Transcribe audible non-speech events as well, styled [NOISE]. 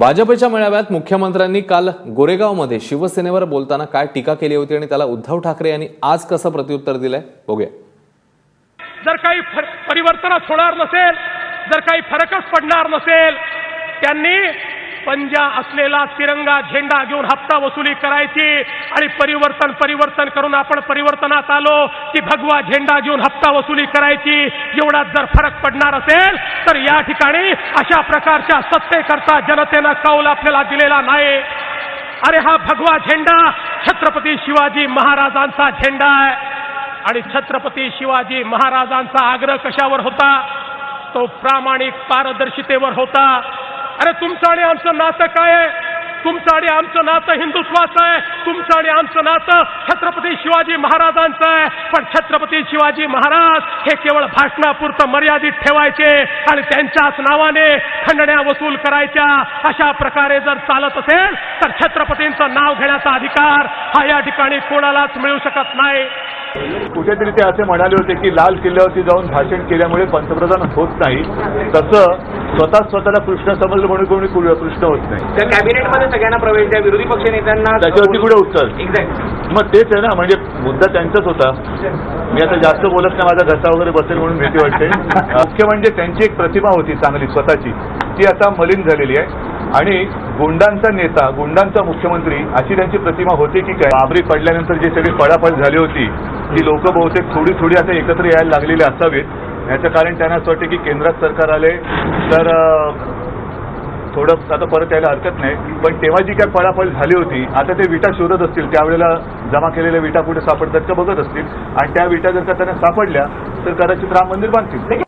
भाजपच्या मेळाव्यात मुख्यमंत्र्यांनी काल गोरेगावमध्ये शिवसेनेवर बोलताना काय टीका केली होती आणि त्याला उद्धव ठाकरे यांनी आज कसं प्रत्युत्तर दिलंय? बघूया. जर काही फर- परिवर्तनच होणार नसेल जर काही फरकच पडणार नसेल त्यांनी पंजा असलेला तिरंगा झेंडा घेऊन हप्ता वसुली करायची आणि परिवर्तन परिवर्तन करून आपण परिवर्तनात आलो की भगवा झेंडा घेऊन हप्ता वसुली करायची. एवढा जर फरक पडणार असेल तर या ठिकाणी अशा प्रकारच्या सत्तेकरता जनतेनं कौल आपल्याला दिलेला नाही. अरे हा भगवा झेंडा छत्रपती शिवाजी महाराजांचा झेंडा आहे. आणि छत्रपती शिवाजी महाराजांचा आग्रह कशावर होता? तो प्रामाणिक पारदर्शितेवर होता. अरे तुमचं आणि आमचं नातं काय आहे? तुमचं आणि आमचं नातं हिंदुत्वाचं आहे. तुमचं आणि आमचं नातं छत्रपती शिवाजी महाराजांचं आहे. पण छत्रपती शिवाजी महाराज हे केवळ भाषणापुरतं मर्यादित ठेवायचे आणि त्यांच्याच नावाने खंडण्या वसूल करायच्या. अशा प्रकारे जर चालत असेल तर छत्रपतींचं नाव घेण्याचा अधिकार हा या ठिकाणी कोणालाच मिळू शकत नाही. कुठेतरी ते असे म्हणाले होते की लाल किल्ल्यावरती जाऊन भाषण केल्यामुळे पंतप्रधान होत नाही तसं स्वतः स्वतःला कृष्ण समजलं म्हणून कोणी कृष्ण होत नाही. त्या कॅबिनेटमध्ये सगळ्यांना प्रवेश द्या विरोधी पक्ष नेत्यांना त्याच्यावरती कुठे उत्तर एक्झॅक्ट मग तेच आहे ना म्हणजे मुद्दा त्यांचाच होता. मी आता जास्त बोलत नाही माझा घसा वगैरे बसेल म्हणून भीती वाटते. [LAUGHS] मुख्य म्हणजे त्यांची एक प्रतिमा होती चांगली स्वतःची. ती आता मलिन झालेली आहे. आणि गुंडांचा नेता गुंडांचा मुख्यमंत्री अशी त्यांची प्रतिमा होती की काय? बाबरी पडल्यानंतर जी सगळी पळापळ झाली होती ती लोक बहुतेक थोडी थोडी आता एकत्र यायला लागलेली असावीत. याचं कारण त्यांना असं वाटतं की केंद्रात सरकार आले तर थोडं आता परत यायला हरकत नाही. पण तेव्हा जी काय पळापळ झाली होती आता ते विटा शोधत असतील. त्यावेळेला जमा केलेल्या विटा कुठे सापडतात का बघत असतील. आणि त्या विटा जर का त्यांना सापडल्या तर कदाचित राम मंदिर बांधतील.